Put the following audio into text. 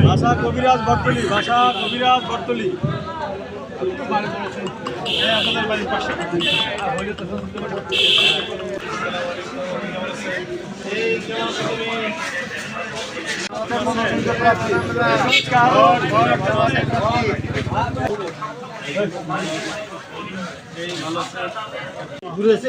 ভাষা কবিরাজ বটতলি ভাষা কবিরাজ বটতলি। ঘুরেছে